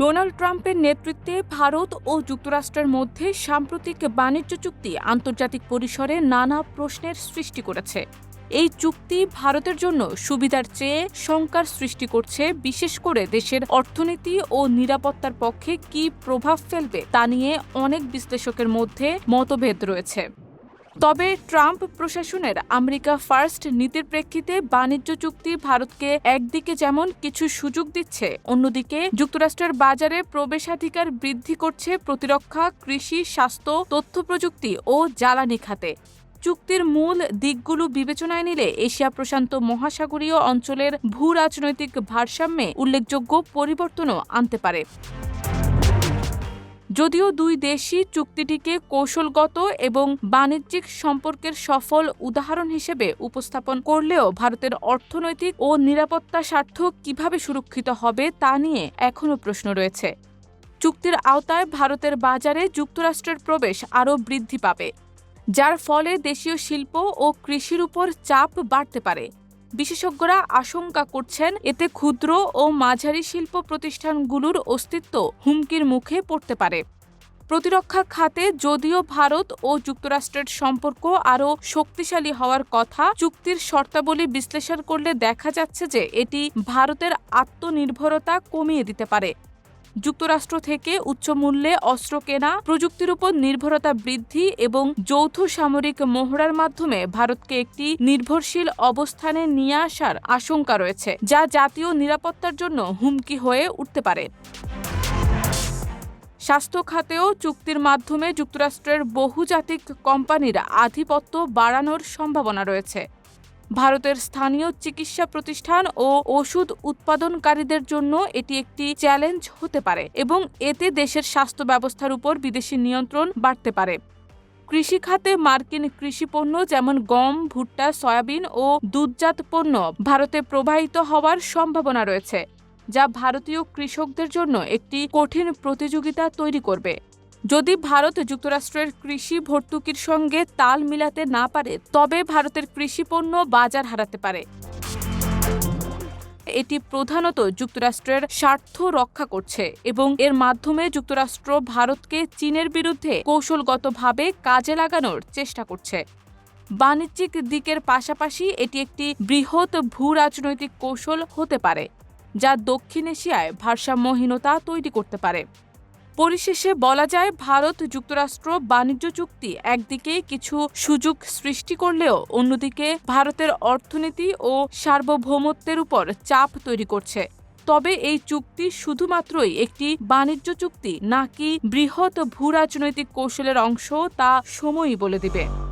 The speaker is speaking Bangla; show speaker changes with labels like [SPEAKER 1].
[SPEAKER 1] ডোনাল্ড ট্রাম্পের নেতৃত্বে ভারত ও যুক্তরাষ্ট্রের মধ্যে সাম্প্রতিক বাণিজ্য চুক্তি আন্তর্জাতিক পরিসরে নানা প্রশ্নের সৃষ্টি করেছে। এই চুক্তি ভারতের জন্য সুবিধার চেয়ে শঙ্কার সৃষ্টি করছে, বিশেষ করে দেশের অর্থনীতি ও নিরাপত্তার পক্ষে কি প্রভাব ফেলবে তা নিয়ে অনেক বিশ্লেষকের মধ্যে মতভেদ রয়েছে। তবে ট্রাম্প প্রশাসনের আমেরিকা ফার্স্ট নীতির প্রেক্ষিতে বাণিজ্য চুক্তি ভারতকে একদিকে যেমন কিছু সুযোগ দিচ্ছে, অন্যদিকে যুক্তরাষ্ট্রের বাজারে প্রবেশাধিকার বৃদ্ধি করছে প্রতিরক্ষা, কৃষি, স্বাস্থ্য, তথ্য প্রযুক্তি ও জ্বালানি খাতে। চুক্তির মূল দিকগুলো বিবেচনায় নিলে এশিয়া প্রশান্ত মহাসাগরীয় অঞ্চলের ভূ রাজনৈতিক ভারসাম্যে উল্লেখযোগ্য পরিবর্তনও আনতে পারে। যদিও দুই দেশই চুক্তিটিকে কৌশলগত এবং বাণিজ্যিক সম্পর্কের সফল উদাহরণ হিসেবে উপস্থাপন করলেও ভারতের অর্থনৈতিক ও নিরাপত্তা স্বার্থ কীভাবে সুরক্ষিত হবে তা নিয়ে এখনও প্রশ্ন রয়েছে। চুক্তির আওতায় ভারতের বাজারে যুক্তরাষ্ট্রের প্রবেশ আরও বৃদ্ধি পাবে, যার ফলে দেশীয় শিল্প ও কৃষির উপর চাপ বাড়তে পারে। বিশেষজ্ঞরা আশঙ্কা করছেন এতে ক্ষুদ্র ও মাঝারি শিল্প প্রতিষ্ঠানগুলোর অস্তিত্ব হুমকির মুখে পড়তে পারে। প্রতিরক্ষা খাতে যদিও ভারত ও যুক্তরাষ্ট্রের সম্পর্ক আরও শক্তিশালী হওয়ার কথা, চুক্তির শর্তাবলী বিশ্লেষণ করলে দেখা যাচ্ছে যে এটি ভারতের আত্মনির্ভরতা কমিয়ে দিতে পারে। যুক্তরাষ্ট্র থেকে উচ্চ মূল্যে অস্ত্র কেনা, প্রযুক্তির উপর নির্ভরতা বৃদ্ধি এবং যৌথ সামরিক মহড়ার মাধ্যমে ভারতকে একটি নির্ভরশীল অবস্থানে নিয়ে আসার আশঙ্কা রয়েছে, যা জাতীয় নিরাপত্তার জন্য হুমকি হয়ে উঠতে পারে। স্বাস্থ্য খাতেও চুক্তির মাধ্যমে যুক্তরাষ্ট্রের বহুজাতিক কোম্পানির আধিপত্য বাড়ানোর সম্ভাবনা রয়েছে। ভারতের স্থানীয় চিকিৎসা প্রতিষ্ঠান ও ওষুধ উৎপাদনকারীদের জন্য এটি একটি চ্যালেঞ্জ হতে পারে এবং এতে দেশের স্বাস্থ্য ব্যবস্থার উপর বিদেশি নিয়ন্ত্রণ বাড়তে পারে। কৃষি খাতে মার্কিন কৃষি পণ্য যেমন গম, ভুট্টা, সয়াবিন ও দুধজাত পণ্য ভারতে প্রবাহিত হওয়ার সম্ভাবনা রয়েছে, যা ভারতীয় কৃষকদের জন্য একটি কঠিন প্রতিযোগিতা তৈরি করবে। যদি ভারত যুক্তরাষ্ট্রের কৃষি ভর্তুকির সঙ্গে তাল মিলাতে না পারে, তবে ভারতের কৃষি পণ্য বাজার হারাতে পারে। এটি প্রধানত যুক্তরাষ্ট্রের স্বার্থ রক্ষা করছে এবং এর মাধ্যমে যুক্তরাষ্ট্র ভারতকে চীনের বিরুদ্ধে কৌশলগতভাবে কাজে লাগানোর চেষ্টা করছে। বাণিজ্যিক দিকের পাশাপাশি এটি একটি বৃহৎ ভূ রাজনৈতিক কৌশল হতে পারে, যা দক্ষিণ এশিয়ায় ভারসাম্যহীনতা তৈরি করতে পারে। পরিশেষে বলা যায়, ভারত যুক্তরাষ্ট্র বাণিজ্য চুক্তি একদিকে কিছু সুযোগ সৃষ্টি করলেও অন্যদিকে ভারতের অর্থনীতি ও সার্বভৌমত্বের উপর চাপ তৈরি করছে। তবে এই চুক্তি শুধুমাত্রই একটি বাণিজ্য চুক্তি, নাকি বৃহৎ ভূরাজনৈতিক কৌশলের অংশ তা সময়ই বলে দিবে।